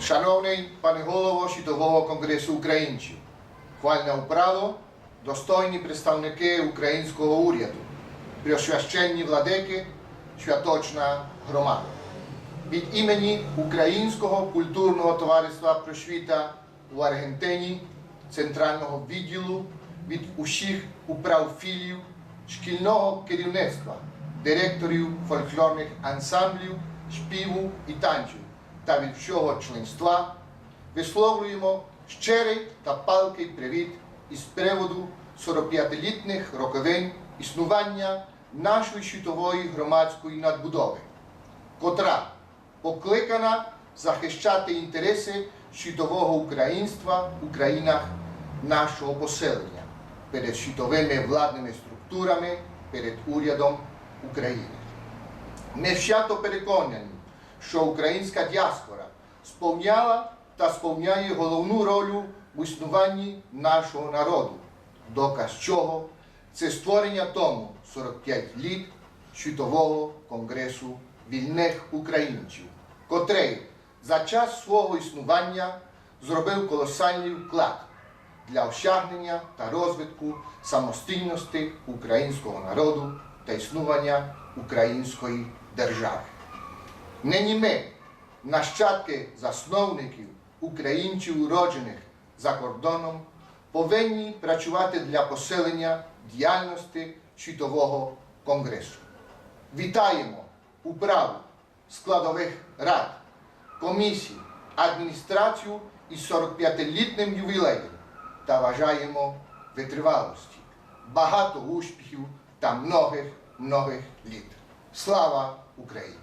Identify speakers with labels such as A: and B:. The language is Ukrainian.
A: Шановний пане голово Світового конгресу українців, хвальне управо, достойні представники українського уряду, преосвященні владики, святочна громада. Від імені Українського культурного товариства просвіта у Аргентині, центрального відділу від усіх управфілів, шкільного керівництва, директорів фольклорних ансамблів, співу і танців та від всього членства висловлюємо щирий та палкий привіт із приводу 45-літніх роковин існування нашої світової громадської надбудови, котра покликана захищати інтереси світового українства у країнах нашого поселення перед світовими владними структурами, перед урядом України. Ми свято переконані, що українська діаспора сповняла та сповняє головну роль у існуванні нашого народу, доказ чого це створення тому 45 літ Світового конгресу вільних українців, котрий за час свого існування зробив колосальний вклад для осягнення та розвитку самостійності українського народу та існування української держави. Нині ми, нащадки засновників українців, уроджених за кордоном, повинні працювати для посилення діяльності Світового конгресу. Вітаємо управу складових рад, комісій, адміністрацію із 45-літнім ювілеєм та вважаємо витривалості, багато успіхів та многих многих літ. Слава Україні!